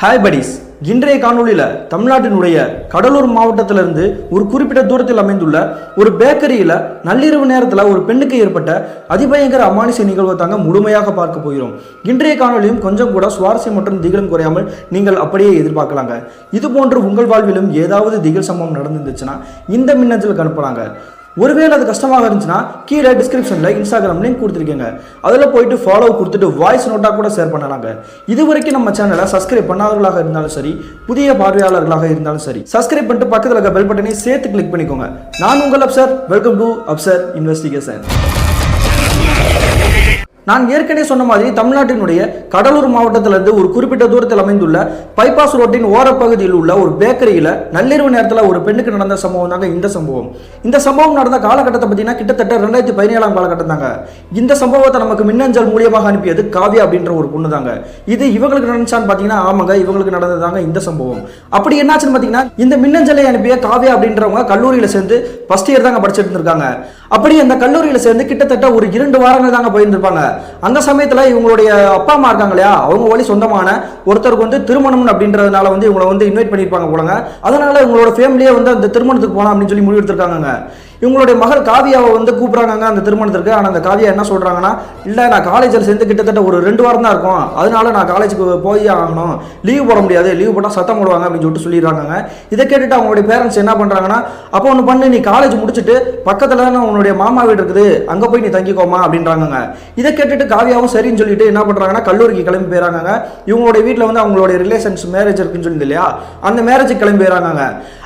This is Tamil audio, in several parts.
ஹாய் படிஸ் இன்றைய காணொலியில் தமிழ்நாட்டினுடைய கடலூர் மாவட்டத்திலிருந்து ஒரு குறிப்பிட்ட தூரத்தில் அமைந்துள்ள ஒரு பேக்கரியில் நள்ளிரவு நேரத்தில் ஒரு பெண்ணுக்கு ஏற்பட்ட அதிபயங்கர அமானுஷ நிகழ்வை தாங்க முழுமையாக பார்க்க போகிறோம். இன்றைய காணொளியும் கொஞ்சம் கூட சுவாரஸ்யம் மற்றும் திகிலும் குறையாமல் நீங்கள் அப்படியே எதிர்பார்க்கலாங்க. இது போன்று உங்கள் வாழ்விலும் ஏதாவது திகில் சம்பவம் நடந்துருந்துச்சுன்னா இந்த மின்னஞ்சலுக்கு அனுப்பலாங்க. ஒருவேளை அது கஷ்டமாக இருந்துச்சுன்னா கீழே டிஸ்கிரிப்ஷனில் இன்ஸ்டாகிராம் லிங்க் கொடுத்துருக்கீங்க. அதில் போயிட்டு ஃபாலோ கொடுத்துட்டு வாய்ஸ் நோட்டாக கூட ஷேர் பண்ணலாங்க. இது வரைக்கும் நம்ம சேனலை சப்ஸ்கிரைப் பண்ணாதவர்களாக இருந்தாலும் சரி புதிய பார்வையாளர்களாக இருந்தாலும் சரி சப்ஸ்கிரைப் பண்ணிட்டு பக்கத்தில் இருக்க பெல் பட்டனை சேர்த்து கிளிக் பண்ணிக்கோங்க. நான் உங்கள் Absar. Welcome to Absar investigation நான் ஏற்கனவே சொன்ன மாதிரி தமிழ்நாட்டினுடைய கடலூர் மாவட்டத்திலிருந்து ஒரு குறிப்பிட்ட தூரத்தில் அமைந்துள்ள பைபாஸ் ரோட்டின் ஓரப்பகுதியில் உள்ள ஒரு பேக்கரியில் நள்ளிரவு நேரத்தில் ஒரு பெண்ணுக்கு நடந்த சம்பவம் தாங்க இந்த சம்பவம். இந்த சம்பவம் நடந்த காலகட்டத்தை பார்த்தீங்கன்னா கிட்டத்தட்ட ரெண்டாயிரத்தி பதினேழாம் காலகட்டம் தாங்க இந்த சம்பவத்தை நமக்கு மின்னஞ்சல் மூலியமாக அனுப்பியது காவியா அப்படின்ற ஒரு பொண்ணு தாங்க இது இவங்களுக்கு நடந்துச்சான்னு பார்த்தீங்கன்னா ஆமாங்க இவங்களுக்கு நடந்ததாங்க இந்த சம்பவம். அப்படி என்னாச்சுன்னு பார்த்தீங்கன்னா இந்த மின்னஞ்சலை அனுப்பிய காவியா அப்படின்றவங்க கல்லூரியில் சேர்ந்து ஃபஸ்ட் இயர் தாங்க படிச்சுட்டு இருந்திருக்காங்க. அப்படி அந்த கல்லூரியில் சேர்ந்து கிட்டத்தட்ட ஒரு இரண்டு வாரங்கள் தாங்க போயிருந்திருப்பாங்க. அந்த சமயத்தில் இவங்களுடைய அப்பா அம்மா இருக்காங்க இல்லையா? அவங்க வழி சொந்தமான ஒருத்தருக்கு வந்து திருமணம் அப்படின்றதுனால வந்து இவங்களை வந்து இன்வைட் பண்ணியிருப்பாங்க போலங்க. அதனால இவங்களோட ஃபேமிலியே வந்து அந்த திருமணத்துக்கு போகலாம் அப்படின்னு சொல்லி முடிவெடுத்திருக்காங்க இவங்களுடைய மகள் காவியாவை வந்து கூப்பிட்றாங்க அந்த திருமணத்திற்கு. ஆனால் அந்த காவியா என்ன சொல்கிறாங்கன்னா இல்லை நான் காலேஜில் சேர்ந்து கிட்டத்தட்ட ஒரு ரெண்டு வாரம் தான் இருக்கும். அதனால நான் காலேஜுக்கு போய் ஆகணும். லீவ் போட முடியாது. லீவ் போட்டால் சத்தம் போடுவாங்க அப்படின்னு சொல்லிட்டு சொல்லிடுறாங்க இதை கேட்டுட்டு அவங்களுடைய பேரண்ட்ஸ் என்ன பண்ணுறாங்கன்னா அப்போ ஒன்று பண்ணு நீ காலேஜ் முடிச்சுட்டு பக்கத்தில் உன்னுடைய மாமா வீடு இருக்குது. அங்கே போய் நீ தங்கிக்கோமா அப்படின்றாங்க இதை கேட்டுட்டு காவியாவும் சரின்னு சொல்லிட்டு என்ன பண்ணுறாங்கன்னா கல்லூரிக்கு கிளம்பி போயிறாங்க இவங்களுடைய வீட்டில் வந்து அவங்களுடைய ரிலேஷன்ஸ் மேரேஜ் இருக்குன்னு சொல்லி இல்லையா? அந்த மேரேஜுக்கு கிளம்பி போயிறாங்க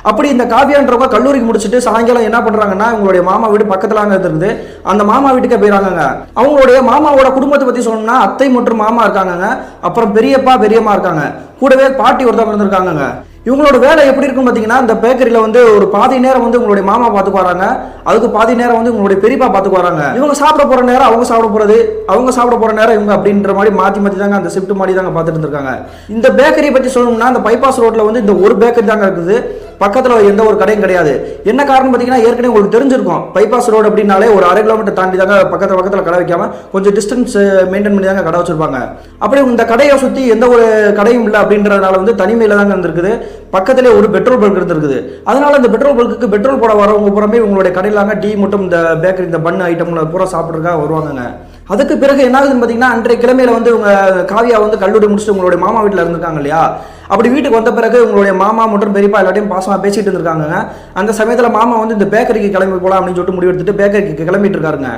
அப்படி இந்த காவியான்றவங்க கல்லூரிக்கு முடிச்சுட்டு சாயங்காலம் என்ன பண்ணுறாங்கன்னா இவங்களுடைய மாமா வீடு பக்கத்தில் அங்கே இருக்குது அந்த மாமா வீட்டுக்கே போயிடறாங்க அவங்களுடைய மாமாவோட குடும்பத்தை பற்றி சொல்லணும்னா அத்தை மற்றும் மாமா இருக்காங்க அப்புறம் பெரியப்பா பெரியம்மா இருக்காங்க. கூடவே பாட்டி ஒருத்தவங்க இருந்திருக்காங்க இவங்களோட வேலை எப்படி இருக்குன்னு பார்த்தீங்கன்னா இந்த பேக்கரியில் வந்து ஒரு பாதி நேரம் வந்து உங்களுடைய மாமா பார்த்துக்கு வராங்க. அதுக்கு பாதி நேரம் வந்து உங்களுடைய பெரியப்பா பார்த்துக்கு வராங்க. இவங்க சாப்பிட போகிற நேரம் அவங்க சாப்பிட போகிறது அவங்க சாப்பிட போகிற நேரம் இவங்க அப்படின்ற மாதிரி மாற்றி மாற்றி தாங்க அந்த ஷிஃப்ட் மாதிரி தாங்க பார்த்துட்டு இருந்திருக்காங்க. இந்த பேக்கரியை பற்றி சொல்லணும்னா இந்த பைபாஸ் ரோட்டில் வந்து இந்த ஒரு பேக்கரி தாங்க இருக்குது. பக்கத்தில் எந்த ஒரு கடையும் கிடையாது. என்ன காரணம் பார்த்தீங்கன்னா ஏற்கனவே உங்களுக்கு தெரிஞ்சிருக்கும். பைபாஸ் ரோடு அப்படின்னாலே ஒரு அரை கிலோமீட்டர் தாண்டி தாங்க பக்கத்தில் பக்கத்தில் கடை வைக்காம கொஞ்சம் டிஸ்டன்ஸ் மெயின்டைன் பண்ணி தாங்க கடை வச்சிருப்பாங்க. அப்படி இந்த கடையை சுற்றி எந்த ஒரு கடையும் இல்லை அப்படின்றதுனால வந்து தனிமையில் தாங்க இருந்திருக்குது. பக்கத்திலே ஒரு பெட்ரோல் பல்க் இருந்திருக்குது. அதனால இந்த பெட்ரோல் பல்க்குக்கு பெட்ரோல் போட வரவங்க புறமே உங்களுடைய கடையிலாங்க டீ மட்டும் இந்த பேக்கரி இந்த பண்ணு ஐட்டம்ல பூரா சாப்பிட்றதுக்காக வருவாங்கங்க. அதுக்கு பிறகு என்ன ஆகுதுன்னு பார்த்தீங்கன்னா அன்றைய கிழமையில வந்து உங்க காவியா வந்து கல்லூரி முடிச்சுட்டு உங்களுடைய மாமா வீட்டில் இருந்திருக்காங்க இல்லையா? அப்படி வீட்டுக்கு வந்த பிறகு உங்களுடைய மாமா மற்றும் பெரியப்பா எல்லாத்தையும் பாசமாக பேசிட்டு இருந்திருக்காங்க அந்த சமயத்தில் மாமா வந்து இந்த பேக்கரிக்கு கிளம்பி போகலாம் அப்படின்னு சொல்லிட்டு முடிவெடுத்துட்டு பேக்கரிக்கு கிளம்பிட்டு இருக்காருங்க.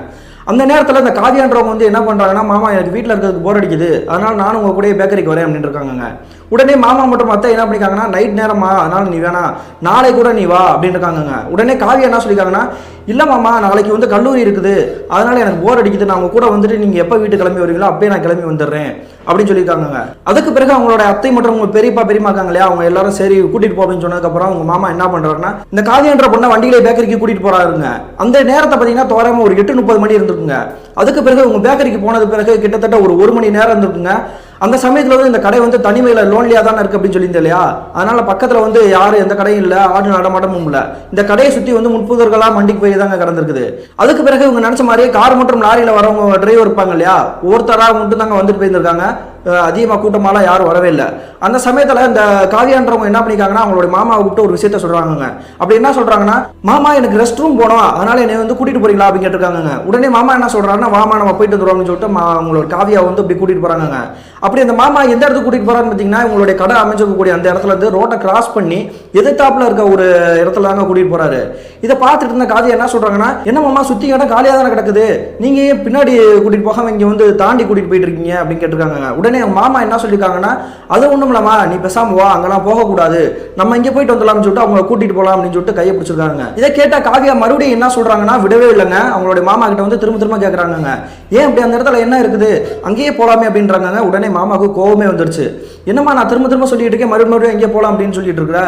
அந்த நேரத்தில் இந்த காவியான்றவங்க வந்து என்ன பண்ணுறாங்கன்னா மாமா எனக்கு வீட்டில் இருக்கிறதுக்கு போர் அடிக்குது. அதனால நானும் உங்க கூட பேக்கரிக்கு வரேன் அப்படின்னு இருக்காங்க உடனே மாமா மட்டும் அத்தை என்ன பண்ணிருக்காங்கன்னா நைட் நேரமா அதனால நீ வேணாம். நாளை கூட நீ வா அப்படின்னு இருக்காங்க உடனே காவியா என்ன சொல்லியிருக்காங்கன்னா இல்லை மாமா நாளைக்கு வந்து கல்லூரி இருக்குது. அதனால எனக்கு போர் அடிக்குது. நான் உங்க கூட வந்துட்டு நீங்கள் எப்போ வீட்டு கிளம்பி வரீங்களோ அப்பயே நான் கிளம்பி வந்துடுறேன் அப்படின்னு சொல்லியிருக்காங்க அதுக்கு பிறகு அவங்களோட அத்தை மற்றும் உங்க பெரியப்பா பெரியமா இருக்காங்க இல்லையா அவங்க எல்லாரும் சரி கூட்டிட்டு போ அப்படின்னு சொன்னதுக்கப்புறம் அவங்க மாமா என்ன பண்றாருன்னா இந்த காவியன்ற பொண்ணை வண்டியிலே பேக்கரிக்கு கூட்டிட்டு போறாருங்க. அந்த நேரத்தை பார்த்தீங்கன்னா தோறாம ஒரு எட்டு முப்பது மணி இருந்திருக்குங்க. அதுக்கு பிறகு உங்க பேக்கரிக்கு போனது பிறகு கிட்டத்தட்ட ஒரு ஒரு மணி நேரம் இருந்திருக்குங்க. அந்த சமயத்தில் வந்து இந்த கடை வந்து தனிமையில் லோன்லியாக தானே இருக்கு அப்படின்னு சொல்லியிருந்தேன் இல்லையா? அதனால் பக்கத்தில் வந்து யாரும் எந்த கடையும் இல்லை ஆடு நடமாட்டமும் இல்லை. இந்த கடையை சுற்றி வந்து முன்புதர்களாக மண்டிக்கு போய் தாங்க கடந்திருக்குது. அதுக்கு பிறகு இவங்க நினச்ச மாதிரியே கார் மற்றும் லாரியில் வரவங்க டிரைவர் இருப்பாங்க இல்லையா? ஒருத்தராக மட்டும் தாங்க வந்துட்டு போயிருந்திருக்காங்க. அதிகமாக கூட்டமாலாம் யாரும் வரவே இல்லை. அந்த சமயத்தில் இந்த காவியான்றவங்க என்ன பண்ணிக்காங்கன்னா அவங்களோட மாமாவை கூப்பிட்டு ஒரு விஷயத்த சொல்கிறாங்க அப்படி என்ன சொல்கிறாங்கன்னா மாமா எனக்கு ரெஸ்ட் ரூம் போனோம். அதனால் என்னை வந்து கூட்டிட்டு போறீங்களா? அப்படின்னு கேட்டிருக்காங்க உடனே மாமா என்ன சொல்றாருன்னா மாமா நம்ம போயிட்டு வந்துடுவோம்னு அப்படின்னு சொல்லிட்டு மா- அவங்களோட காவியா வந்து இப்படி கூட்டிட்டு போறாங்க அப்படி அந்த மாமா எந்த இடத்துக்கு கூட்டிட்டு போறான்னு பார்த்தீங்கன்னா உங்களுடைய கடை அமைஞ்சிருக்கக்கூடிய அந்த இடத்துல இருந்து ரோட்டை கிராஸ் பண்ணி எதிர்த்தாப்புல இருக்க ஒரு இடத்துல தாங்க கூட்டிட்டு போறாரு. இதை பார்த்துட்டு இருந்த காவியா என்ன சொல்றாங்கன்னா என்ன மாமா சுத்தி இடம் காலியாக தானே கிடக்குது? நீங்க ஏன் பின்னாடி கூட்டிட்டு போகாம இங்க வந்து தாண்டி கூட்டிட்டு போயிட்டு இருக்கீங்க? அப்படின்னு கேட்டிருக்காங்க உடனே அவங்க மாமா என்ன சொல்லியிருக்காங்கன்னா அது ஒண்ணும் இல்லம்மா நீ பேசாமல் வா அங்கெல்லாம் போகக்கூடாது. நம்ம இங்கே போயிட்டு வந்துடலாம்னு சொல்லிட்டு அவங்க கூட்டிட்டு போகலாம் அப்படின்னு சொல்லிட்டு கையை பிடிச்சிருக்காங்க இதை கேட்டா காவியா மறுபடியும் என்ன சொல்றாங்கன்னா விடவே இல்லைங்க. அவங்களுடைய மாமா கிட்ட வந்து திரும்ப திரும்ப கேட்குறாங்க ஏன் அப்படி அந்த இடத்துல என்ன இருக்குது? அங்கேயே போகலாமே அப்படின்றாங்க உடனே மாமாவுக்கு கோவமே வந்துருச்சு. என்னம்மா நான் திரும்ப திரும்ப சொல்லிட்டு இருக்கேன். மறுபடியும் மறுபடியும் எங்கே போகலாம் அப்படின்னு சொல்லிட்டு இருக்கிற?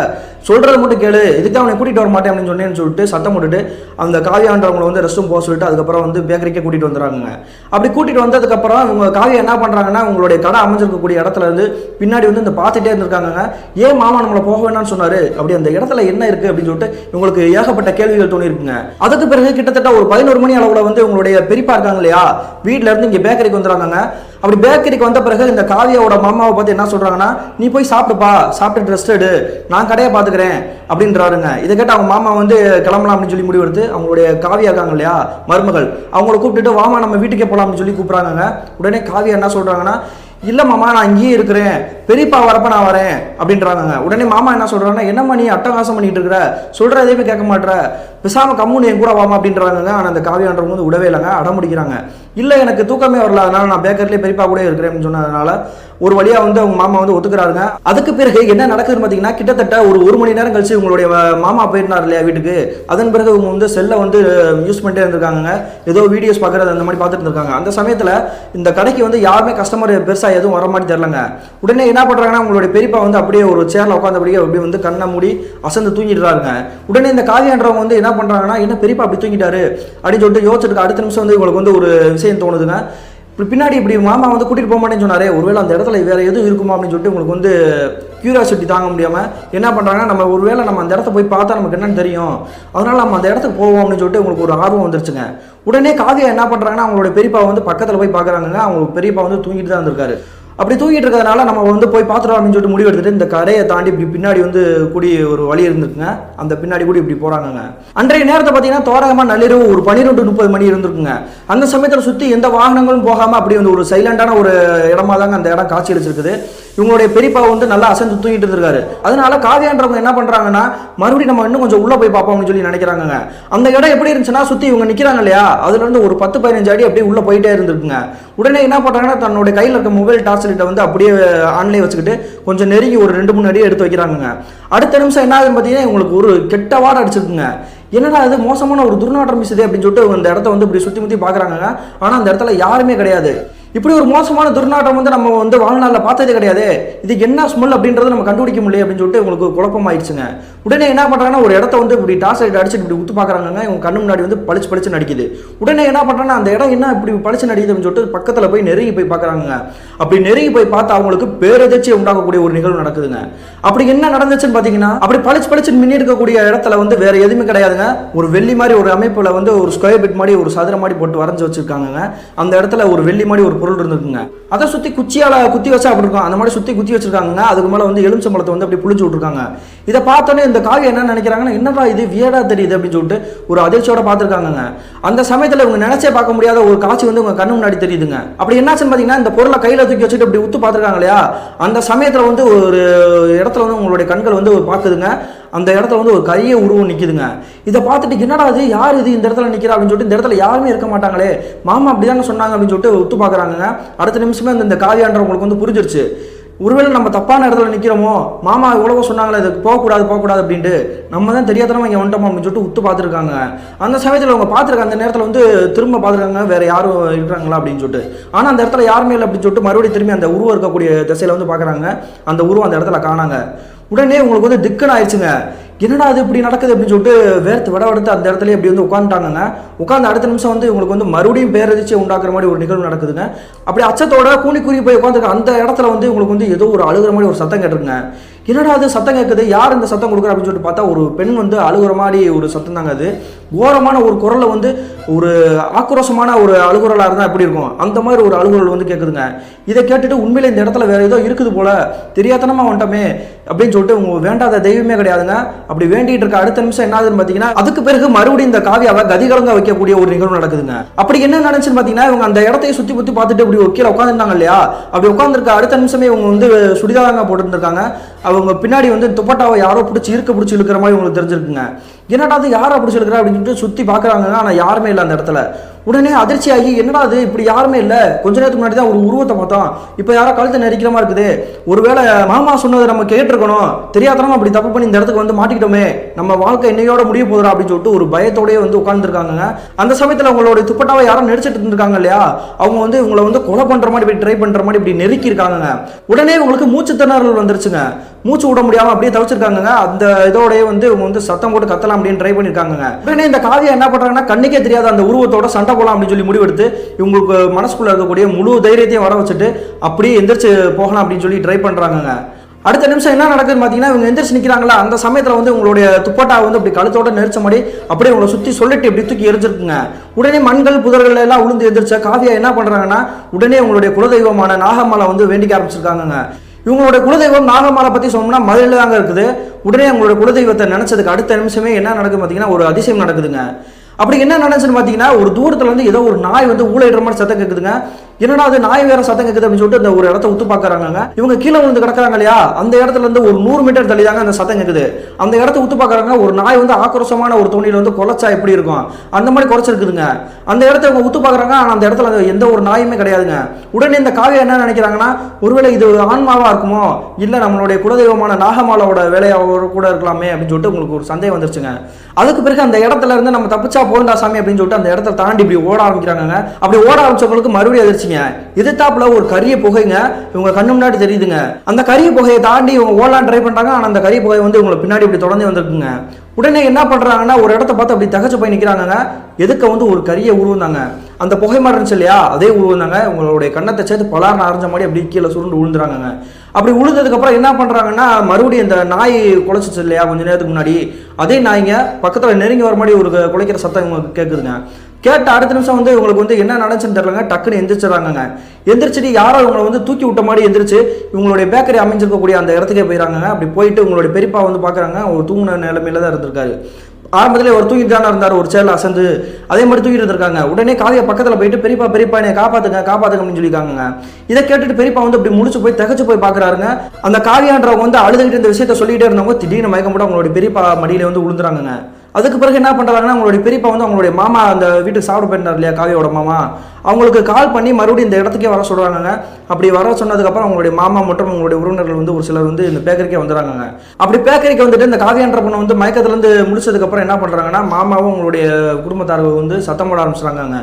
சொல்றதை மட்டும் கேளு. இதுக்கு அவனை கூட்டிட்டு வர மாட்டேன் அப்படின்னு சொன்னேன்னு சொல்லிட்டு சத்தம் போட்டுட்டு அந்த காவியான்றவங்களை வந்து ரெஸ்ட்டும் போக சொல்லிட்டு அதுக்கப்புறம் வந்து பேக்கரிக்கே கூட்டிட்டு வந்துடுறாங்க அப்படி கூட்டிட்டு வந்ததுக்கப்புறம் இவங்க காவியா என்ன பண்ணுறாங்கன்னா உங்களுடைய கடை அமைஞ்சிருக்கக்கூடிய இடத்துல இருந்து பின்னாடி வந்து இந்த பார்த்துட்டே இருந்திருக்காங்க ஏன் மாமா நம்மளை போக வேணாம்னு சொன்னாரு? அப்படி அந்த இடத்துல என்ன இருக்கு அப்படின்னு சொல்லிட்டு இவங்களுக்கு ஏகப்பட்ட கேள்விகள் தோணி இருக்குங்க அதுக்கு பிறகு கிட்டத்தட்ட ஒரு பதினோரு மணி அளவுல வந்து உங்களுடைய பெரியப்பா இருக்காங்க. இல்லையா? வீட்டில இருந்து இங்க பேக்கரிக்கு வந்துடுறாங்க அப்படி பேக்கரிக்கு வந்த பிறகு இந்த காவியாவோட மாமாவை பார்த்து என்ன சொல்றாங்கன்னா நீ போய் சாப்பிடுப்பா சாப்பிட்டு ரெஸ்ட் எடு. நான் கடையை பார்த்துக்கிறேன். அப்படின்றாருங்க. இதை கேட்டு அவங்க மாமா வந்து கிளம்பலாம் அப்படின்னு சொல்லி முடிவெடுத்து அவங்களுடைய காவியா இருக்காங்க இல்லையா மருமகள் அவங்கள கூப்பிட்டுட்டு வாமா நம்ம வீட்டுக்கே போகலாம் அப்படின்னு சொல்லி கூப்பிட்றாங்க உடனே காவியா என்ன சொல்றாங்கன்னா இல்லை மாமா நான் இங்கேயே இருக்கிறேன். பெரியப்பா வரப்ப நான் வரேன். அப்படின்றாங்க உடனே மாமா என்ன சொல்கிறாங்கன்னா என்னம்மா நீ அட்டகாசம் பண்ணிட்டு இருக்கிற? சொல்கிற எதையுமே கேட்க மாட்ற? பிசாம கம்முன்னு என் கூட வாமா அப்படின்றாங்க ஆனால் அந்த காவியான்றவங்க வந்து விடவே இல்லைங்க. அடம் முடிக்கிறாங்க இல்லை எனக்கு தூக்கமே வரல. அதனால நான் பேக்கர்லேயே பெரியப்பா கூட இருக்கிறேன். அப்படின்னு சொன்னதுனால ஒரு வழியாக வந்து அவங்க மாமா வந்து ஒத்துக்கிறாருங்க. அதுக்கு பிறகு என்ன நடக்குதுன்னு பார்த்தீங்கன்னா கிட்டத்தட்ட ஒரு ஒரு மணி நேரம் கழிச்சு உங்களுடைய மாமா போயிருந்தார் இல்லையா வீட்டுக்கு. அதன் பிறகு இவங்க வந்து செல்லை வந்து யூஸ் பண்ணிட்டே இருந்திருக்காங்க ஏதோ வீடியோஸ் பார்க்குறது அந்த மாதிரி பார்த்துட்டு இருக்காங்க அந்த சமயத்தில் இந்த கடைக்கு வந்து யாருமே கஸ்டமர் பெருசாக எதுவும் வர மாதிரி தெரிலங்க உடனே என்ன பண்ணுறாங்கன்னா உங்களுடைய பெரியப்பா வந்து அப்படியே ஒரு சேரில் உட்காந்தபடியே அப்படியே வந்து கண்ணை மூடி அசந்து தூங்கிடுறாருங்க. உடனே இந்த காவியான்றவங்க வந்து என்ன பண்ணுறாங்கன்னா என்ன பெரியப்பா அப்படி தூங்கிட்டாரு? அப்படின்னு சொல்லிட்டு யோசிச்சிருக்க அடுத்த நிமிஷம் வந்து உங்களுக்கு வந்து ஒரு விஷயம் தோணுதுங்க. இப்படி பின்னாடி இப்படி மாமா வந்து கூட்டிகிட்டு போக மாட்டேன்னு சொன்னாரே ஒருவேளை அந்த இடத்துல வேறு எதுவும் இருக்குமா அப்படின்னு சொல்லிட்டு உங்களுக்கு வந்து க்யூரியாசிட்டி தாங்க முடியாமல் என்ன பண்ணுறாங்கன்னா நம்ம ஒருவேளை நம்ம அந்த இடத்த போய் பார்த்தா நமக்கு என்னன்னு தெரியும். அதனால் நம்ம அந்த இடத்துக்கு போவோம் அப்படின்னு சொல்லிட்டு உங்களுக்கு ஒரு ஆர்வம் வந்துருச்சுங்க. உடனே காவியா என்ன பண்ணுறாங்கன்னா அவங்களோட பெரியப்பா வந்து பக்கத்தில் போய் பார்க்குறாங்க அவங்க பெரியப்பா வந்து தூங்கிட்டு தான் இருந்திருக்காரு. அப்படி தூங்கிட்டு இருக்கிறதுனால நம்ம வந்து போய் பார்த்துட்டோம் அப்படின்னு சொல்லிட்டு முடிவு எடுத்துட்டு இந்த கடையை தாண்டி இப்படி பின்னாடி வந்து கூடி ஒரு வழி இருந்திருக்குங்க. அந்த பின்னாடி கூடி இப்படி போறாங்கங்க. அன்றைய நேரத்தை பார்த்தீங்கன்னா தோராயமாக நள்ளிரவு ஒரு பன்னிரெண்டு முப்பது மணி இருந்திருக்குங்க. அந்த சமயத்தில் சுற்றி எந்த வாகனங்களும் போகாமல் அப்படி வந்து ஒரு சைலண்டான ஒரு இடமா தாங்க அந்த இடம் காட்சி அளிச்சிருக்குது. இவங்களுடைய பெரியப்பா வந்து நல்லா அசைந்து தூங்கிட்டு இருக்காரு அதனால காவியான்றவங்க என்ன பண்றாங்கன்னா மறுபடியும் நம்ம இன்னும் கொஞ்சம் உள்ள போய் பார்ப்போம்னு சொல்லி நினைக்கிறாங்க அந்த இடம் எப்படி இருந்துச்சுன்னா சுத்தி இவங்க நிக்கிறாங்க இல்லையா? அதுல இருந்து ஒரு பத்து பதினஞ்சு அடி அப்படியே உள்ள போயிட்டே இருந்திருக்குங்க. உடனே என்ன பண்றாங்கன்னா தன்னுடைய கையில் இருக்க மொபைல் டார்ச் லைட்டை வந்து அப்படியே ஆன்லைன் வச்சுக்கிட்டு கொஞ்சம் நெருங்கி ஒரு ரெண்டு மூணு அடி எடுத்து வைக்கிறாங்க அடுத்த நிமிஷம் என்ன ஆகுதுன்னு பார்த்தீங்கன்னா உங்களுக்கு ஒரு கெட்ட வாடை அடிச்சிருக்குங்க. என்னடா அது மோசமான ஒரு துர்நாற்றம் வீசுதே அப்படின்னு சொல்லிட்டு இந்த இடத்த வந்து இப்படி சுற்றி முற்றி பார்க்குறாங்க ஆனால் அந்த இடத்துல யாருமே கிடையாது. இப்படி ஒரு மோசமான துர்நாற்றம் வந்து நம்ம வந்து வாழ்நாளில் பார்த்ததே கிடையாது. இது என்ன ஸ்மெல் அப்படின்றத நம்ம கண்டுபிடிக்க முடியல அப்படின்னு சொல்லிட்டு உங்களுக்கு குழப்பமாயிடுச்சுங்க. உடனே என்ன பண்ணுறாங்கன்னா ஒரு இடத்த வந்து இப்படி டாஸ் லைட் அடிச்சுட்டு இப்படி உத்து பார்க்குறாங்க இவங்க கண்ணு முன்னாடி வந்து பளிச்சு பளிச்சு நடிக்குது உடனே என்ன பண்ணுறாங்கன்னா அந்த இடம் என்ன இப்படி பளிச்சு நடிக்குது அப்படின்னு சொல்லிட்டு பக்கத்தில் போய் நெருங்கி போய் பார்க்குறாங்க அப்படி நெருங்கி போய் பார்த்தா அவங்களுக்கு பேரதிர்ச்சியை உண்டாக்கக்கூடிய ஒரு நிகழ்வு நடக்குதுங்க. அப்படி என்ன நடந்துச்சுன்னு பார்த்தீங்கன்னா அப்படி பளிச்சு பளிச்சு மின்னி இருக்கக்கூடிய இடத்துல வந்து வேற எதுவுமே கிடையாதுங்க. ஒரு வெள்ளி மாதிரி ஒரு அமைப்பில் வந்து ஒரு ஸ்கொயர் பிட் மாதிரி ஒரு சதுர மாதிரி போட்டு வரைஞ்சு வச்சிருக்காங்க அந்த இடத்துல ஒரு வெள்ளி மாதிரி ஒரு பொருள் இருந்திருக்குங்க. அதை சுத்தி குச்சியால் குத்தி வச்சா அப்படி இருக்கும். அந்த மாதிரி சுத்தி குத்தி வச்சிருக்காங்க அதுக்கு மேலே வந்து எலுமிச்சம்பழத்தை வந்து அப்படி புளிச்சு விட்டுருக்காங்க. இதை பார்த்தோன்னே இந்த காவி என்ன நினைக்கிறாங்கன்னா என்னடா இது? வியடா தெரியுது அப்படின்னு சொல்லிட்டு ஒரு அதிர்ச்சியோட பார்த்துருக்காங்க அந்த சமயத்தில் இவங்க நினைச்சே பார்க்க முடியாத ஒரு காட்சி வந்து உங்க கண்ணு முன்னாடி தெரியுதுங்க. அப்படி என்னாச்சுன்னு பார்த்தீங்கன்னா இந்த பொருளை கையில் தூக்கி வச்சுட்டு அப்படி உத்து பார்த்துருக்காங்க இல்லையா? அந்த சமயத்தில் வந்து ஒரு இடத்துல வந்து உங்களுடைய கண்கள் வந்து பார்க்குதுங்க. அந்த இடத்துல வந்து ஒரு கரிய உருவம் நிற்குதுங்க இதை பார்த்துட்டு என்னடா இது? யார் இது? இந்த இடத்துல நிற்கிறா அப்படின்னு சொல்லிட்டு இந்த இடத்துல யாருமே இருக்க மாட்டாங்களே. மாமா அப்படிதானே சொன்னாங்க அப்படின்னு சொல்லிட்டு உத்து பார்க்குறாங்க அடுத்த நிமிஷமே அந்த இந்த காவியான்றவங்களுக்கு வந்து புரிஞ்சிருச்சு. ஒருவேளை நம்ம தப்பான இடத்துல நிற்கிறோமோ மாமா இவ்வளவோ சொன்னாங்களே இதுக்கு போகக்கூடாது போகக்கூடாது அப்படின்ட்டு நம்ம தான் தெரியாதனமா இங்கே வந்துட்டோம் அப்படின்னு சொல்லிட்டு உத்து பார்த்துருக்காங்க. அந்த சமயத்தில் அவங்க பார்த்துருக்காங்க அந்த நேரத்தில் வந்து திரும்ப பார்த்துருக்காங்க வேறு யாரும் இருக்கிறாங்களா அப்படின்னு சொல்லிட்டு. ஆனால் அந்த இடத்துல யாருமே இல்லை அப்படின்னு சொல்லிட்டு மறுபடியும் திரும்பி அந்த உருவம் இருக்கக்கூடிய திசையில் வந்து பார்க்குறாங்க. அந்த உருவம் அந்த இடத்துல காணாங்க. உடனே உங்களுக்கு வந்து திக்குன்னு ஆயிடுச்சுங்க. என்னடா அது இப்படி நடக்குது அப்படின்னு சொல்லிட்டு வேர்த்து விட எடுத்து அந்த இடத்துல இப்படி வந்து உட்காந்துட்டாங்க உட்காந்து அடுத்த நிமிஷம் வந்து உங்களுக்கு வந்து மறுபடியும் பேரதிச்சு உண்டாக்குற மாதிரி ஒரு நிகழ்வு நடக்குதுங்க. அப்படி அச்சத்தோட கூனி கூறி போய் உட்காந்துருக்க அந்த இடத்துல வந்து உங்களுக்கு வந்து ஏதோ ஒரு அழுகுற மாதிரி ஒரு சத்தம் கேட்டிருக்குங்க. என்னடா அது சத்தம் கேட்குது யார் இந்த சத்தம் கொடுக்குறா அப்படின்னு சொல்லிட்டு பார்த்தா ஒரு பெண் வந்து அழுகுற மாதிரி ஒரு சத்தம் தாங்க அது. கோரமான ஒரு குரலை வந்து ஒரு ஆக்ரோஷமான ஒரு அழுகுறலாக இருந்தால் எப்படி இருக்கும்? அந்த மாதிரி ஒரு அழுகுரல் வந்து கேட்குதுங்க இதை கேட்டுட்டு உண்மையில் இந்த இடத்துல வேற ஏதோ இருக்குது போல. தெரியாதனமா வந்துட்டோமே அப்படின்னு சொல்லிட்டு உங்க வேண்டாத தெய்வமே கிடையாதுங்க. அப்படி வேண்டிட்டு இருக்க அடுத்த நிமிஷம் என்ன ஆகுதுன்னு பார்த்தீங்கன்னா அதுக்கு பிறகு மறுபடியும் இந்த காவியாவை கதிகலங்க வைக்கக்கூடிய ஒரு நிகழ்வு நடக்குதுங்க. அப்படி என்ன நடந்துச்சுன்னு பார்த்தீங்கன்னா இவங்க அந்த இடத்தையே சுற்றி சுற்றி பார்த்துட்டு இப்படி கீழே உட்காந்துருந்தாங்க இல்லையா? அப்படி உட்காந்துருக்க அடுத்த நிமிஷமே இவங்க வந்து சுடிதாரங்க போட்டுருந்துருக்காங்க. அவங்க பின்னாடி வந்து துப்பட்டாவை யாரோ பிடிச்சி இருக்க பிடிச்சி இழுக்கிற மாதிரி உங்களுக்கு தெரிஞ்சிருக்குங்க. என்னடா அது யார் அப்படி சொல்கிறா அப்படின்னு சொல்லிட்டு சுற்றி பார்க்குறாங்க ஆனால் யாருமே இல்லை அந்த இடத்துல. உடனே அதிர்ச்சி ஆகி என்னடா அது இப்படி யாருமே இல்லை. கொஞ்ச நேரத்துக்கு முன்னாடி தான் ஒரு உருவத்தை பார்த்தோம். இப்போ யாரோ கழுத்தை நெரிக்கிற மாதிரி இருக்குது. ஒருவேளை மாமா சொன்னதை நம்ம கேட்டிருக்கணும். தெரியாதனமா அப்படி தப்பு பண்ணி இந்த இடத்துக்கு வந்து மாட்டிக்கிட்டோமே. நம்ம வாழ்க்கை என்னையோட முடிய போதுரா அப்படின்னு சொல்லிட்டு ஒரு பயத்தோடய வந்து உட்காந்துருக்காங்க அந்த சமயத்தில் அவங்களோட துப்பட்டாவை யாரும் நெரிச்சிட்டு இருந்திருக்காங்க இல்லையா? அவங்க வந்து இவங்களை வந்து கொலை பண்ணுற மாதிரி இப்படி ட்ரை பண்ணுற மாதிரி இப்படி நெருக்கி இருக்காங்க உடனே இவங்களுக்கு மூச்சு திணறல் வந்துருச்சுங்க. மூச்சு விட முடியாம அப்படியே தவிச்சிருக்காங்க அந்த இதோடய வந்து இவங்க வந்து சத்தம் போட்டு கத்தலாம் அப்படின்னு ட்ரை பண்ணிருக்காங்க உடனே இந்த காவியா என்ன பண்றாங்கன்னா கண்ணுக்கே தெரியாத அந்த உருவத்தோட சண்டை போலாம் அப்படின்னு சொல்லி முடிவெடுத்து இவங்களுக்கு மனசுக்குள்ள இருக்கக்கூடிய முழு தைரியத்தையும் வர வச்சுட்டு அப்படியே எந்திரிச்சு போகலாம் அப்படின்னு சொல்லி ட்ரை பண்றாங்க அடுத்த நிமிஷம் என்ன நடக்குதுன்னு பார்த்தீங்கன்னா இவங்க எந்திரிச்சு நிற்கிறாங்களா அந்த சமயத்தில் வந்து உங்களுடைய துப்பட்டா வந்து அப்படி கழுத்தோட நெரிச்ச மாதிரி அப்படியே உங்களை சுற்றி சொல்லிட்டு இப்படி தூக்கி எரிஞ்சிருக்குங்க. உடனே மண்கள் புதர்கள் எல்லாம் உளுந்து எந்திரிச்ச காவியா என்ன பண்ணுறாங்கன்னா உடனே உங்களுடைய குலதெய்வமான நாகமலை வந்து வேண்டிக்க ஆரம்பிச்சிருக்காங்க இவங்களோட குலதெய்வம் நாகமாலை பற்றி சொன்னோம்னா மதுரையில் தாங்க இருக்குது. உடனே அவங்களோட குலதெய்வத்தை நினச்சதுக்கு அடுத்த நிமிஷமே என்ன நடக்குது பார்த்தீங்கன்னா ஒரு அதிசயம் நடக்குதுங்க. அப்படி என்ன நடந்துச்சுன்னு பார்த்தீங்கன்னா ஒரு தூரத்தில் வந்து ஏதோ ஒரு நாய் வந்து ஊழையிடுற மாதிரி சத்தம் கேட்குதுங்க என்னடா அது நாய் வேற சத்தம் கேட்குது அப்படின்னு சொல்லிட்டு அந்த ஒரு இடத்த உத்து பாக்குறாங்க இவங்க கீழே விழுந்து கிடக்குறாங்க இல்லையா? அந்த இடத்துல இருந்து ஒரு நூறு மீட்டர் தள்ளி தாங்க அந்த சத்தம் கேட்குது அந்த இடத்த உத்து பாக்குறாங்க ஒரு நாய் வந்து ஆக்ரோஷமான ஒரு துணியில் வந்து குலைச்சா எப்படி இருக்கும்? அந்த மாதிரி குறைச்சிருக்குதுங்க. அந்த இடத்த இவங்க உத்து பார்க்கறாங்க ஆனால் அந்த இடத்துல எந்த ஒரு நாயுமே கிடையாதுங்க. உடனே இந்த காவியா என்ன நினைக்கிறாங்கன்னா ஒருவேளை இது ஒரு ஆன்மாவா இருக்குமோ? இல்லை நம்மளுடைய குலதெய்வமான நாகமாலாவோட வேலையாக கூட இருக்கலாமே அப்படின்னு சொல்லிட்டு உங்களுக்கு ஒரு சந்தேகம் வந்துருச்சுங்க. அதுக்கு பிறகு அந்த இடத்துல இருந்து நம்ம தப்பிச்சா போந்தா சாமி அப்படின்னு சொல்லிட்டு அந்த இடத்த தாண்டி இப்படி ஓட ஆரம்பிக்கிறாங்க அப்படி ஓட ஆரம்பிச்சவங்களுக்கு மறுபடியும் அதிர்ச்சிங்க எதிர்த்தாப்புல ஒரு கரிய புகைங்க இவங்க கண்ணு முன்னாடி தெரியுதுங்க. அந்த கரிய புகையை தாண்டி இவங்க ஓடலாம் ட்ரை பண்றாங்க. ஆனா அந்த கரிய புகை வந்து இவங்களை பின்னாடி இப்படி தொடர்ந்து வந்திருக்குங்க. உடனே என்ன பண்றாங்கன்னா ஒரு இடத்த பார்த்து அப்படி தகச்சு போய் நிக்கிறாங்க எதுக்க வந்து ஒரு கரிய உருவந்தாங்க அந்த புகை மாதிரி இருந்துச்சு இல்லையா அதே உருவந்தாங்க உங்களுடைய கண்ணத்தை சேர்த்து பலாரம் அரைஞ்ச மாதிரி அப்படி கீழே சுருண்டு விழுந்துறாங்க அப்படி உழுந்ததுக்கு அப்புறம் என்ன பண்றாங்கன்னா மறுபடியும் இந்த நாய் குலைச்சிச்சு இல்லையா கொஞ்ச நேரத்துக்கு முன்னாடி. அதே நாய்ங்க பக்கத்துல நெருங்கி வர மாதிரி ஒரு குலைக்கிற சத்தம் இவங்களுக்கு கேட்குதுங்க கேட்ட அடுத்த நிமிஷம் வந்து இவங்களுக்கு வந்து என்ன நடந்துச்சுன்னு தெரியலங்க. டக்குன்னு எந்திரிச்சிடறாங்க எந்திரிச்சிட்டு யாரோ இவங்களை வந்து தூக்கி விட்ட மாதிரி எந்திரிச்சு இவங்களுடைய பேக்கரி அமைஞ்சிருக்கக்கூடிய அந்த இடத்துக்கே போயிடறாங்க அப்படி போயிட்டு உங்களுடைய பெரியப்பா வந்து பார்க்குறாங்க ஒரு தூங்கின நிலைமையில தான் இருந்திருக்காரு. ஆரம்பத்தில் ஒரு தூங்கிட்டு தானே இருந்தார். ஒரு சேரில் அசந்து அதே மாதிரி தூக்கிட்டு இருந்திருக்காங்க. உடனே காவியா பக்கத்தில் போயிட்டு பெரியப்பா பெரியப்பா என்னை காப்பாத்துங்க காப்பாத்துங்க அப்படின்னு சொல்லியிருக்காங்க இதை கேட்டுட்டு பெரியப்பா வந்து அப்படி முடிச்சு போய் தகச்சு போய் பார்க்குறாருங்க அந்த காவியான்றவங்க வந்து அழுதுகிட்டு இந்த விஷயத்த சொல்லிட்டே இருந்தவங்க திடீர்னு மயக்கம் போட்டு அவங்களுடைய பெரியப்பா மடியில வந்து விழுந்துறாங்கங்க. அதுக்கு பிறகு என்ன பண்ணுறாங்கன்னா அவங்களுடைய பெரியப்பா வந்து அவங்களுடைய மாமா அந்த வீட்டுக்கு சாப்பிட போயிருந்தார் இல்லையா காவியோட மாமா. அவங்களுக்கு கால் பண்ணி மறுபடியும் இந்த இடத்துக்கே வர சொல்கிறாங்க அப்படி வர சொன்னதுக்கப்புறம் அவங்களுடைய மாமா மற்றும் அவங்களுடைய உறவினர்கள் வந்து ஒரு சிலர் வந்து இந்த பேக்கரிக்கே வந்துடுறாங்க அப்படி பேக்கரிக்கு வந்துட்டு இந்த காவியான்ற பொண்ணு வந்து மயக்கத்துலேருந்து முடிச்சதுக்கப்புறம் என்ன பண்ணுறாங்கன்னா மாமாவும் அவங்களுடைய குடும்பத்தார்கள் வந்து சத்தம் போட ஆரம்பிச்சுறாங்க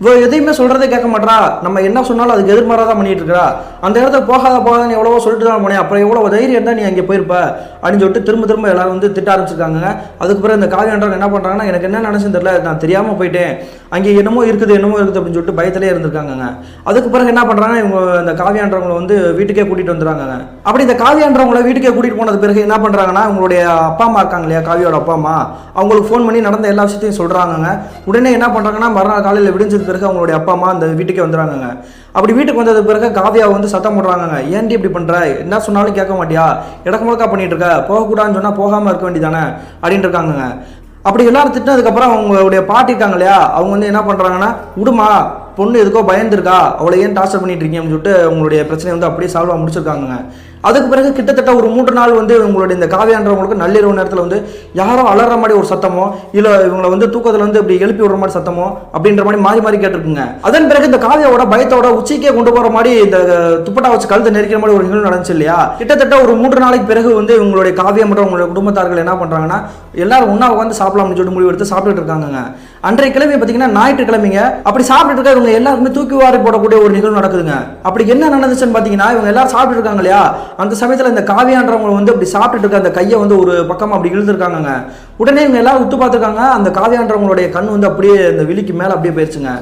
இவ எதையுமே சொல்கிறதே கேட்க மாட்டா நம்ம என்ன சொன்னாலும் அதுக்கு எதிர்மாராக தான் பண்ணிட்டு இருக்கா அந்த இடத்துக்கு போகாத போகாதன்னு எவ்வளவோ சொல்லிட்டு தான் போனேன் அப்புறம் எவ்வளோ தைரியம் இருந்தால் நீ அங்கே போயிருப்ப. அப்படின்னு சொல்லிட்டு திரும்ப திரும்ப எல்லாரும் வந்து திட்ட ஆரம்பிச்சிருக்காங்க. அதுக்கு பிறகு இந்த காவியன்றவங்க என்ன பண்ணுறாங்கன்னா எனக்கு என்ன நினைச்சுன்னு தெரியல நான் தெரியாமல் போயிட்டேன். அங்கே என்னமோ இருக்குது என்னமோ இருக்குது அப்படின்னு சொல்லிட்டு பயத்திலே இருந்திருக்காங்க அதுக்கு பிறகு என்ன பண்ணுறாங்க இவங்க இந்த காவியான்றவங்களை வந்து வீட்டுக்கே கூட்டிகிட்டு வந்துடுறாங்க அப்படி இந்த காவியான்றவங்களை வீட்டுக்கே கூட்டிகிட்டு போனது பிறகு என்ன பண்ணுறாங்கன்னா அவங்களுடைய அப்பா அம்மா இருக்காங்க இல்லையா காவியோட அப்பா அம்மா அவங்களுக்கு ஃபோன் பண்ணி நடந்த எல்லா விஷயத்தையும் சொல்கிறாங்கங்க உடனே என்ன பண்ணுறாங்கன்னா மறுநாள் காலையில் விடிஞ்சது பிறகு அவங்களுடைய அப்பா அம்மா அந்த வீட்டுக்கே வந்துடுறாங்க அப்படி வீட்டுக்கு வந்தது பிறகு காவியா வந்து சத்தம் போடுறாங்க ஏன்டி இப்படி பண்ணுற என்ன சொன்னாலும் கேட்க மாட்டியா? இடக்கு முழக்கா பண்ணிட்டு இருக்க? போகக்கூடாதுன்னு சொன்னால் போகாமல் இருக்க வேண்டியதானே அப்படின்ட்டு இருக்காங்க அப்படி எல்லாரும் திட்டினதுக்கப்புறம் அவங்களுடைய பாட்டி இருக்காங்க இல்லையா அவங்க வந்து என்ன பண்ணுறாங்கன்னா விடுமா பொண்ணு எதுக்கோ பயந்துருக்கா அவளை ஏன் டார்ச்சர் பண்ணிட்டு இருக்கீங்க அப்படின்னு சொல்லிட்டு அவங்களுடைய பிரச்சனையை வந்து அப்படியே சால்வாக முடிச்சிருக்காங்க அதுக்கு பிறகு கிட்டத்தட்ட ஒரு மூன்று நாள் வந்து உங்களுடைய இந்த காவியான்றவங்களுக்கு நள்ளிரவு நேரத்தில் வந்து யாரோ அலற மாதிரி ஒரு சத்தமோ இல்லை இவங்களை வந்து தூக்கத்தில் வந்து இப்படி எழுப்பி விடுற மாதிரி சத்தமோ அப்படின்ற மாதிரி மாறி மாறி கேட்டிருக்குங்க. அதன் பிறகு இந்த காவியாவோட பயத்தோட உச்சிக்கே கொண்டு போகிற மாதிரி இந்த துப்பட்டா வச்சு கழுத்தை நெரிக்கிற மாதிரி ஒரு நிகழ்வு நடந்துச்சு இல்லையா? கிட்டத்தட்ட ஒரு மூன்று நாளைக்கு பிறகு வந்து இவங்களுடைய காவியம் மற்றும் உங்களுடைய குடும்பத்தார்கள் என்ன பண்ணுறாங்கன்னா எல்லாரும் ஒன்றா உட்காந்து சாப்பிடலாம்னு சொல்லிட்டு முடிவு எடுத்து சாப்பிட்டுட்டு இருக்காங்க அன்றைய கிழமை பார்த்தீங்கன்னா ஞாயிற்றுக்கிழமைங்க. அப்படி சாப்பிட்டு இருக்க இவங்க எல்லாருமே தூக்கி வாரி போடக்கூடிய ஒரு நிகழ்வு நடக்குதுங்க. அப்படி என்ன நடந்துச்சுன்னு பார்த்தீங்கன்னா இவங்க எல்லாரும் சாப்பிட்டு இருக்காங்க இல்லையா? அந்த சமயத்தில் இந்த காவியான்றவங்க வந்து அப்படி சாப்பிட்டு இருக்க அந்த கையை வந்து ஒரு பக்கம் அப்படி இழுத்துருக்காங்க உடனே இவங்க எல்லாரும் உத்து பார்த்துருக்காங்க. அந்த காவியான்றவங்களுடைய கண் வந்து அப்படியே அந்த விழிக்கு மேலே அப்படியே போயிருச்சுங்க.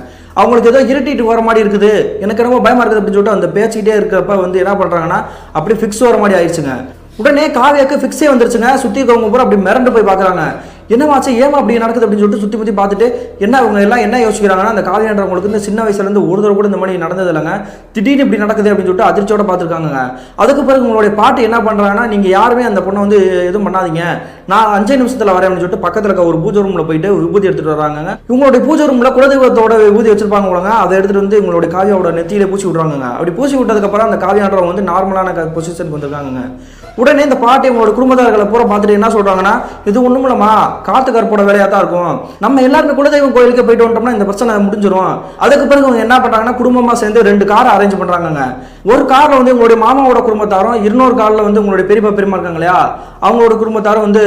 அவங்களுக்கு ஏதோ இருட்டிட்டு வர மாதிரி இருக்குது. எனக்கு ரொம்ப பயமா இருக்குது அப்படின்னு சொல்லிட்டு அந்த பேசிக்கிட்டே இருக்கிறப்ப வந்து என்ன பண்றாங்கன்னா அப்படியே ஃபிக்ஸ் வர மாதிரி ஆயிடுச்சுங்க. உடனே காவியாக்கு ஃபிக்ஸே வந்துருச்சுங்க. சுற்றி இருக்கவங்க பூரா அப்படி மிரண்டு போய் பார்க்குறாங்க. என்னவாச்சு ஏமா அப்படி நடக்குது அப்படின்னு சொல்லிட்டு சுற்றி பற்றி பார்த்துட்டு என்ன அவங்க எல்லாம் என்ன யோசிக்கிறாங்கன்னா அந்த காவியான்றவங்களுக்கு இந்த சின்ன வயசுலேருந்து ஒரு தடவை கூட இந்த மாதிரி நடந்தது இல்லைங்க. திடீர்னு இப்படி நடக்குது அப்படின்னு சொல்லிட்டு அதிர்ச்சியோட பார்த்துருக்காங்க அதுக்கு பிறகு உங்களுடைய பாட்டு என்ன பண்ணுறாங்கன்னா நீங்கள் யாருமே அந்த பொண்ணை வந்து எதுவும் பண்ணாதீங்க. நான் அஞ்சு நிமிஷத்தில் வரேன் அப்படின்னு சொல்லிட்டு பக்கத்தில் இருக்க ஒரு பூஜை ரூமில் போயிட்டு ஒரு விபூதி எடுத்துகிட்டு வராங்க இவங்களுடைய பூஜை ரூமில் குலதெய்வத்தோட விபூதி வச்சிருப்பாங்க போலங்க. அதை எடுத்துகிட்டு வந்து உங்களுடைய காவியாவோட நெத்தியில பூசி விட்றாங்க அப்படி பூசி விட்டதுக்கப்புறம் அந்த காவியான்றவங்க வந்து நார்மலான பொசிஷனுக்கு வந்திருக்காங்க உடனே இந்த பாட்டி உங்களோட குடும்பத்தார்களை பூரா பார்த்துட்டு என்ன சொல்றாங்கன்னா இது ஒண்ணும் இல்லம்மா காத்து கருப்போட வேலையா தான் இருக்கும். நம்ம எல்லாருமே குலதெய்வம் கோயிலுக்கு போயிட்டு வந்துட்டோம்னா இந்த பிரச்சனை முடிஞ்சிடும் அதுக்கு பிறகு அவங்க என்ன பண்றாங்கன்னா குடும்பமா சேர்ந்து ரெண்டு கார் அரேஞ்ச் பண்ணுறாங்கங்க ஒரு கார்ல வந்து உங்களுடைய மாமாவோட குடும்பத்தாரும் இன்னொரு கார்ல வந்து உங்களுடைய பெரியப்பா பெரியமா இருக்காங்க இல்லையா? அவங்களோட குடும்பத்தாரும் வந்து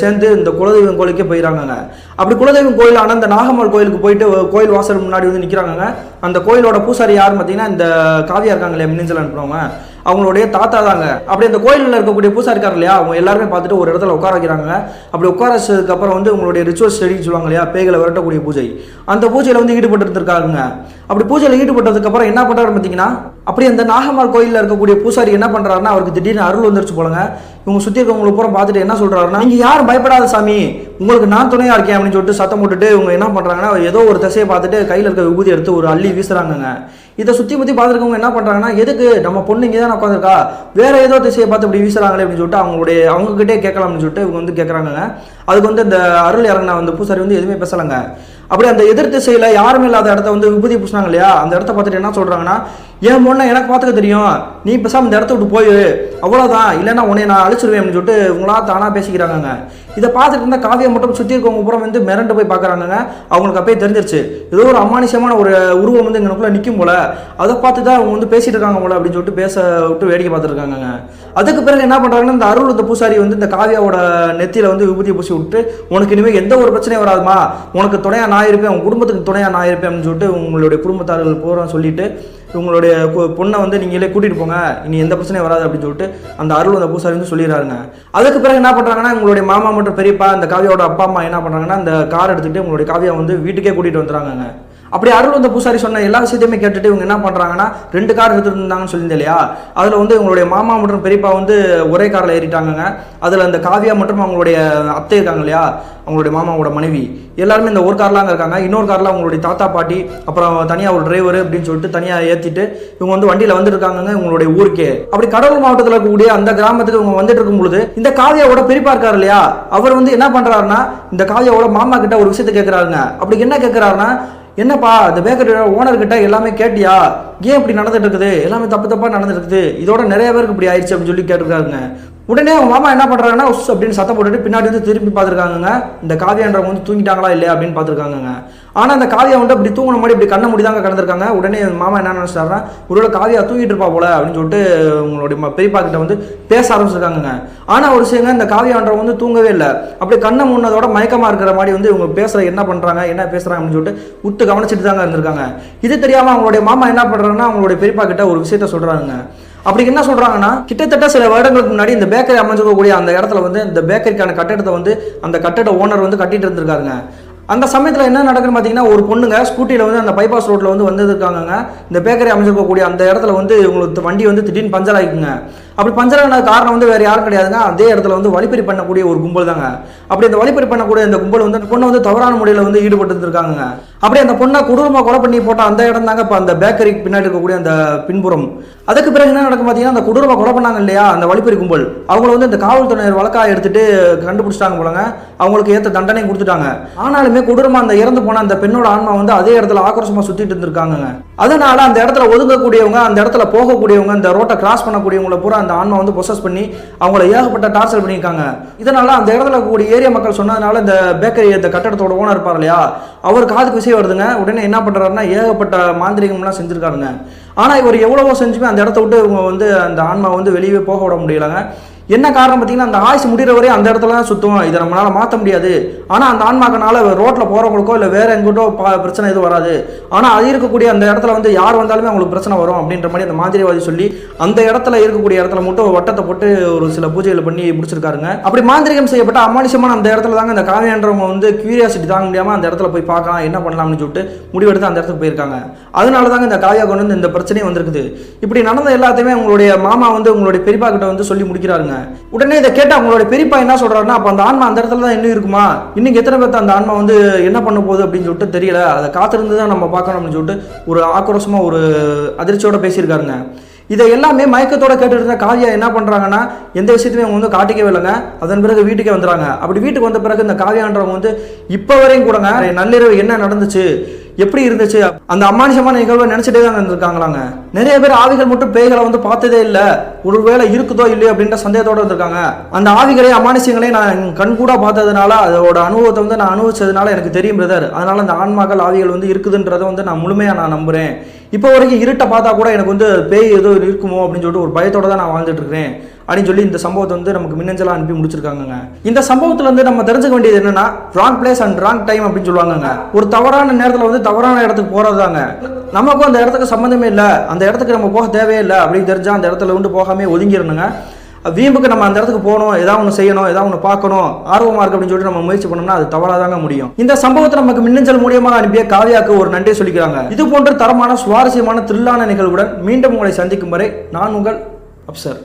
சேர்ந்து இந்த குலதெய்வம் கோயிலுக்கே போயிடறாங்கங்க. அப்படி குலதெய்வம் கோயிலான இந்த நாகம்மாள் கோயிலுக்கு போயிட்டு கோயில் வாசல் முன்னாடி வந்து நிக்கிறாங்கங்க. அந்த கோயிலோட பூசாரி யார் பார்த்தீங்கன்னா இந்த காவியா இருக்காங்க இல்லையா மினிஞ்சல் அனுப்புறவங்க அவங்களுடைய தாத்தா தாங்க. அப்படி அந்த கோயிலில் இருக்கக்கூடிய பூசா இருக்கார் இல்லையா? அவங்க எல்லாருமே பார்த்துட்டு ஒரு இடத்துல உட்கார வைக்கிறாங்க அப்படி உட்கார வச்சதுக்கப்புறம் வந்து உங்களுடைய ரிச்சுவல் ஸ்டடின்னு சொல்லுவாங்க இல்லையா? பேய்களை விரட்டக்கூடிய பூஜை. அந்த பூஜையில் வந்து ஈடுபட்டு இருந்திருக்காங்க அப்படி பூஜையில் ஈடுபட்டதுக்கப்புறம் என்ன பண்ணுறாரு பார்த்தீங்கன்னா அப்படி அந்த நாகமார் கோயிலில் இருக்கக்கூடிய பூசாரி என்ன பண்ணுறாருன்னா அவருக்கு திடீர்னு அருள் வந்துருச்சு போலங்க. இவங்க சுற்றி இருக்கவங்களுக்கு பூரா பார்த்துட்டு என்ன சொல்கிறாருன்னா நீங்கள் யாரும் பயப்படாத சாமி உங்களுக்கு நான் துணையாக இருக்கேன் அப்படின்னு சொல்லிட்டு சத்தம் போட்டுட்டு இவங்க என்ன பண்ணுறாங்கன்னா ஏதோ ஒரு திசையை பார்த்துட்டு கையில் இருக்க விபூதி எடுத்து ஒரு அள்ளி வீசுறாங்கங்க. இதை சுற்றி பற்றி பார்த்துருக்கவங்க என்ன பண்ணுறாங்கன்னா எதுக்கு? நம்ம பொண்ணு இங்கே தான் உட்காந்துருக்கா வேறு ஏதோ திசையை பார்த்து இப்படி வீசுறாங்களே அப்படின்னு சொல்லிட்டு அவங்களுடைய அவங்ககிட்டே கேட்கலாம்னு சொல்லிட்டு இவங்க வந்து கேட்குறாங்கங்க அதுக்கு வந்து இந்த அருள் இறங்கின அந்த பூசாரி வந்து எதுவுமே பேசலைங்க. அப்படியே அந்த எதிர் திசையில் யாருமே இல்லாத இடத்த வந்து விபூதி பூசினாங்க இல்லையா? அந்த இடத்த பார்த்துட்டு என்ன சொல்கிறாங்கன்னா என் பொண்ணை எனக்கு பார்த்துக்க தெரியும்? நீ பேசாம இந்த இடத்த விட்டு போய் அவ்வளோதான் இல்லைன்னா உன்னை நான் அழிச்சிருவேன் அப்படின்னு சொல்லிட்டு இவங்களா தானாக பேசிக்கிறாங்கங்க. இதை பார்த்துட்டு இருந்தால் காவியை மட்டும் சுற்றி இருக்கவங்க பூரா வந்து மிரண்டு போய் பார்க்குறாங்கங்க. அவங்களுக்கு அப்பயே தெரிஞ்சிருச்சு. ஏதோ ஒரு அமானுஷமான ஒரு உருவம் வந்து எங்களுக்குள்ளே நிற்கும் போல. அதை பார்த்து தான் அவங்க வந்து பேசிகிட்டு இருக்காங்க போல அப்படின்னு சொல்லிட்டு பேச விட்டு வேடிக்கை பார்த்துருக்காங்கங்க. அதுக்கு பிறகு என்ன பண்ணுறாங்கன்னா இந்த அருள் இந்த பூசாரி வந்து இந்த காவியாவோட நெத்தியில் வந்து விபூதியை பூசி விட்டு உனக்கு இனிமேல் எந்த ஒரு பிரச்சனையும் வராதுமா. உனக்கு துணையா நான் இருப்பேன் உன் குடும்பத்துக்கு துணையாக நான் இருப்பேன் அப்படின்னு சொல்லிட்டு உங்களுடைய குடும்பத்தார்கள் பூரா சொல்லிட்டு உங்களுடைய கு- பொண்ணை வந்து நீங்களே கூட்டிகிட்டு போங்க. இனி எந்த பிரச்சனையும் வராது அப்படின்னு சொல்லிட்டு அந்த அருள் அந்த பூசாரி வந்து சொல்லிடுறாருங்க. அதுக்கு பிறகு என்ன பண்ணுறாங்கன்னா உங்களுடைய மாமா மற்றும் பெரியப்பா அந்த காவியாவோட அப்பா அம்மா என்ன பண்ணுறாங்கன்னா அந்த கார் எடுத்துகிட்டு உங்களுடைய காவியா வந்து வீட்டுக்கே கூட்டிகிட்டு வந்துடுறாங்க அப்படி அருள் வந்த பூசாரி சொன்ன எல்லா விஷயத்தையுமே கேட்டுட்டு இவங்க என்ன பண்றாங்கன்னா ரெண்டு கார் எடுத்துருந்தாங்கன்னு சொல்லியிருந்தேன் இல்லையா? அதுல வந்து உங்களுடைய மாமா மற்றும் பெரியப்பா வந்து ஒரே காரில் ஏறிட்டாங்கங்க. அதுல அந்த காவியா மற்றும் அவங்களுடைய அத்தை இருக்காங்க இல்லையா? அவங்களுடைய மாமாவோட மனைவி. எல்லாருமே இந்த ஒரு கார்லாம் அங்க இருக்காங்க. இன்னொரு கார்ல அவங்களுடைய தாத்தா பாட்டி அப்புறம் தனியா ஒரு டிரைவர் அப்படின்னு சொல்லிட்டு தனியா ஏத்திட்டு இவங்க வந்து வண்டியில வந்துருக்காங்க உங்களுடைய ஊருக்கே. அப்படி கடலூர் மாவட்டத்தில் இருக்கக்கூடிய அந்த கிராமத்துக்கு இவங்க வந்துட்டு இருக்கும் பொழுது இந்த காவியாவோட பெரியப்பா இருக்காரு இல்லையா? அவர் வந்து என்ன பண்றாருன்னா இந்த காவியாவோட மாமா கிட்ட ஒரு விஷயத்தை கேட்கிறாருங்க அப்படி என்ன கேட்கிறாருன்னா என்னப்பா இந்த பேக்கரியோட ஓனர்கிட்ட எல்லாமே கேட்டியா? ஏன் இப்படி நடந்துட்டு இருக்குது? எல்லாமே தப்பு தப்பாக நடந்துட்டு இருக்குது. இதோட நிறைய பேருக்கு இப்படி ஆயிடுச்சு அப்படின்னு சொல்லி கேட்டிருக்காங்க. உடனே அவங்க மாமா என்ன பண்ணுறாங்கன்னா உஸ் அப்படின்னு சத்தம் போட்டுட்டு பின்னாடி வந்து திரும்பி பார்த்துருக்காங்க இந்த காவியான்றவங்க வந்து தூங்கிட்டாங்களா இல்லையா அப்படின்னு பார்த்துருக்காங்கங்க. ஆனால் அந்த காவியா வந்து அப்படி தூங்கின மாதிரி இப்படி கண்ண முடிதாங்க கடந்திருக்காங்க. உடனே மாமா என்ன நினைச்சாருன்னா ஒருவேளை காவியா தூங்கிட்டு இருப்பா போல அப்படின்னு சொல்லிட்டு உங்களுடைய பெரியப்பா கிட்ட வந்து பேச ஆரம்பிச்சிருக்காங்கங்க. ஆனால் ஒரு விஷயங்க இந்த காவியான்றவங்க வந்து தூங்கவே இல்லை. அப்படி கண்ணை முன்னதோட மயக்கமா இருக்கிற மாதிரி வந்து இவங்க பேசுற என்ன பண்றாங்க என்ன பேசுறாங்க அப்படின்னு சொல்லிட்டு உத்து கவனிச்சிட்டு தாங்க இருந்திருக்காங்க. இது தெரியாம அவங்களுடைய மாமா என்ன பண்றாங்கன்னா அவங்களுடைய பெரியப்பா கிட்ட ஒரு விஷயத்த சொல்றாங்க அப்படி என்ன சொல்றாங்கன்னா கிட்டத்தட்ட சில வருடங்களுக்கு முன்னாடி இந்த பேக்கரி அமைஞ்சிருக்கக்கூடிய அந்த இடத்துல வந்து இந்த பேக்கரிக்கான கட்டடத்தை வந்து அந்த கட்டட ஓனர் வந்து கட்டிட்டு இருந்திருக்காருங்க. அந்த சமயத்தில் என்ன நடக்குன்னு பார்த்தீங்கன்னா ஒரு பொண்ணுங்க ஸ்கூட்டியில் வந்து அந்த பைபாஸ் ரோட்டில் வந்து வந்திருக்காங்க இந்த பேக்கரி அமைஞ்சிருக்கக்கூடிய அந்த இடத்துல வந்து இவங்களுக்கு வண்டி வந்து திடீர்னு பஞ்சர் ஆகிக்குங்க அப்படி பஞ்சர் ஆன காரணம் வந்து வேறு யாரும் கிடையாதுங்க. அதே இடத்துல வந்து வழிப்பறி பண்ணக்கூடிய ஒரு கும்பல் தாங்க அப்படி அந்த வழிப்பறி பண்ணக்கூடிய அந்த கும்பல் வந்து அந்த பொண்ணை வந்து தவறான முறையில் வந்து ஈடுபட்டு இருந்திருக்காங்க அப்படி அந்த பொண்ணை கொடூரமாக கொலை பண்ணி போட்ட அந்த இடம் தாங்க இப்போ அந்த பேக்கரிக்கு பின்னாடி இருக்கக்கூடிய அந்த பின்புறம். அதுக்கு பிறகு என்ன நடக்கும் பார்த்தீங்கன்னா அந்த கொடூரமாக கொலை பண்ணாங்க இல்லையா அந்த வழிப்பறி கும்பல். அவங்கள வந்து இந்த காவல்துறையினர் வழக்காக எடுத்துட்டு கண்டுபிடிச்சிட்டாங்க போலங்க. அவங்களுக்கு ஏற்ற தண்டனை கொடுத்துட்டாங்க. ஆனாலுமே கொடூரமாக அந்த இறந்து போன அந்த பெண்ணோட ஆன்மா வந்து அதே இடத்துல ஆக்ரோஷமாக சுற்றிட்டு இருந்திருக்காங்க அதனால அந்த இடத்துல ஒதுங்கக்கூடியவங்க அந்த இடத்துல போகக்கூடியவங்க அந்த ரோட்டை கிராஸ் பண்ணக்கூடியவங்கள பூரா அந்த ஆன்மா வந்து பொசஸ் பண்ணி அவங்கள ஏகப்பட்ட டார்ச்சர் பண்ணியிருக்காங்க. இதனால அந்த இடத்துல கூடிய ஏரியா மக்கள் சொன்னதுனால இந்த பேக்கரி இந்த கட்டடத்தோட ஓனர் இருப்பார் இல்லையா அவர் காதுக்கு விஷயம் வருதுங்க. உடனே என்ன பண்றாருன்னா ஏகப்பட்ட மாந்திரிகம்லாம் செஞ்சுருக்காருங்க. ஆனால் இவர் எவ்வளவோ செஞ்சுமே அந்த இடத்த விட்டு இவங்க வந்து அந்த ஆன்மா வந்து வெளியே போக விட முடியலங்க. என்ன காரணம் பார்த்தீங்கன்னா அந்த ஆயுசு முடிகிற வரையும் அந்த இடத்துல தான் சுத்தும். இதை நம்மளால் மாற்ற முடியாது. ஆனால் அந்த ஆன்மாக்கனால ரோட்டில் போகிறவங்களுக்கோ இல்லை வேறு எங்கிட்டோ பிரச்சனை எதுவும் வராது. ஆனால் அது இருக்கக்கூடிய அந்த இடத்துல வந்து யார் வந்தாலுமே அவங்களுக்கு பிரச்சனை வரும் அப்படின்ற மாதிரி அந்த மாந்திரியவாதி சொல்லி அந்த இடத்துல இருக்கக்கூடிய இடத்துல மட்டும் வட்டத்தை போட்டு ஒரு சில பூஜைகளை பண்ணி முடிச்சிருக்காருங்க. அப்படி மாந்திரிகம் செய்யப்பட்ட அமானுஷமான அந்த இடத்துல தாங்க இந்த காவியான்றவங்க வந்து கியூரியாசிட்டி தாங்க முடியாமல் அந்த இடத்துல போய் பார்க்கலாம் என்ன பண்ணலாம்னு சொல்லிட்டு முடிவெடுத்து அந்த இடத்துக்கு போயிருக்காங்க. அதனால தாங்க இந்த காவியா கொண்டு வந்து இந்த பிரச்சனையும் வந்திருக்குது. இப்படி நடந்த எல்லாத்தையுமே உங்களுடைய மாமா வந்து உங்களுடைய பெரியப்பா கிட்ட வந்து சொல்லி முடிக்கிறாருங்க. உடனே இதை கேட்டு அவங்களோட பெரியப்பா என்ன சொல்றாருன்னா அப்ப அந்த ஆன்மா அந்த இடத்துல தான் இன்னும் இருக்குமா? இன்னைக்கு எத்தனை பேர்த்த அந்த ஆன்மா வந்து என்ன பண்ண போகுது அப்படின்னு சொல்லிட்டு தெரியல. அதை காத்திருந்து தான் நம்ம பார்க்கணும் அப்படின்னு சொல்லிட்டு ஒரு ஆக்ரோஷமா ஒரு அதிர்ச்சியோட பேசியிருக்காருங்க. இதை எல்லாமே மயக்கத்தோட கேட்டுட்டு காவியா என்ன பண்ணுறாங்கன்னா எந்த விஷயத்தையும் அவங்க வந்து காட்டிக்கவே இல்லைங்க. அதன் பிறகு வீட்டுக்கே வந்துடுறாங்க அப்படி வீட்டுக்கு வந்த பிறகு இந்த காவியான்றவங்க வந்து இப்போ வரையும் கூடங்க நள்ளிரவு என்ன நடந்துச்சு? எப்படி இருந்துச்சு? அந்த அமானுஷமான நிகழ்வை நினைச்சிட்டே தான் இருந்திருக்காங்களாங்க. நிறைய பேர் ஆவிகள் மட்டும் பேய்களை வந்து பார்த்ததே இல்லை. ஒருவேளை இருக்குதோ இல்லையோ அப்படின்ற சந்தேகத்தோட இருந்திருக்காங்க. அந்த ஆவிகளையும் அமானுஷங்களையும் நான் கண்கூடா பார்த்ததுனால அதோட அனுபவத்தை வந்து நான் அனுபவிச்சதுனால எனக்கு தெரியும் பிரதர் அதனால அந்த ஆன்மாக்கள் ஆவிகள் வந்து இருக்குதுன்றதை வந்து நான் முழுமையாக நான் நம்புறேன். இப்போ வரைக்கும் இருட்டை பார்த்தா கூட எனக்கு வந்து பேய் ஏதோ இருக்குமோ அப்படின்னு சொல்லிட்டு ஒரு பயத்தோட தான் நான் வாழ்ந்துட்டு இருக்கிறேன். அப்படின்னு சொல்லி இந்த சம்பவத்தை வந்து நமக்கு மின்னஞ்சலாக அனுப்பி முடிச்சிருக்காங்க இந்த சம்பவத்துல இருந்து நம்ம தெரிஞ்சுக்க வேண்டியது என்னன்னா wrong place and wrong time அப்படின்னு சொல்லுவாங்க ஒரு தவறான நேரத்தில் வந்து தவறான இடத்துக்கு போறதுதாங்க. நமக்கும் அந்த இடத்துக்கு சம்மந்தமே இல்லை. அந்த இடத்துக்கு நம்ம போக தேவையே இல்லை அப்படின்னு தெரிஞ்சா அந்த இடத்துல வந்து போகாமே ஒதுங்கிடணுங்க. வீம்புக்கு நம்ம அந்த இடத்துக்கு போகணும் ஏதாவது ஒன்று செய்யணும் ஏதாவது ஒன்று பார்க்கணும் ஆர்வமாக இருக்கு அப்படின்னு சொல்லிட்டு நம்ம முயற்சி பண்ணோம்னா அது தவறாக தாங்க முடியும். இந்த சம்பவத்தை நமக்கு மின்னஞ்சல் மூலியமாக அனுப்பிய காவியாக்கு ஒரு நன்றி சொல்லிக்கிறாங்க. இது போன்ற தரமான சுவாரஸ்யமான த்ரில்லான நிகழ்வுடன் மீண்டும் உங்களை சந்திக்கும் வரை நான் உங்கள் அப்சர்.